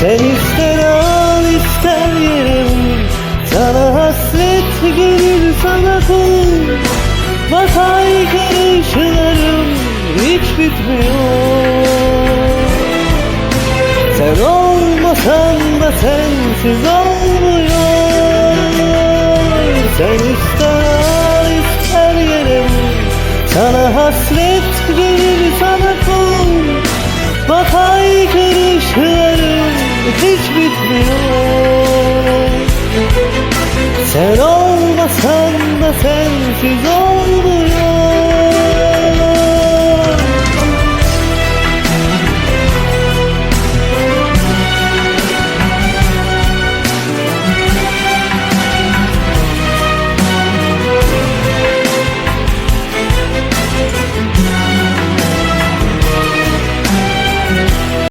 Sen ister al ister vur Sana hasret gönül sana kul Bak ay karışlarım hiç bitmiyor. Sen olmasan da sensiz olmuyor. Sen ister al ister vur Sana hasret gönül bitmiyor Sen olmasan da sensiz olmuyor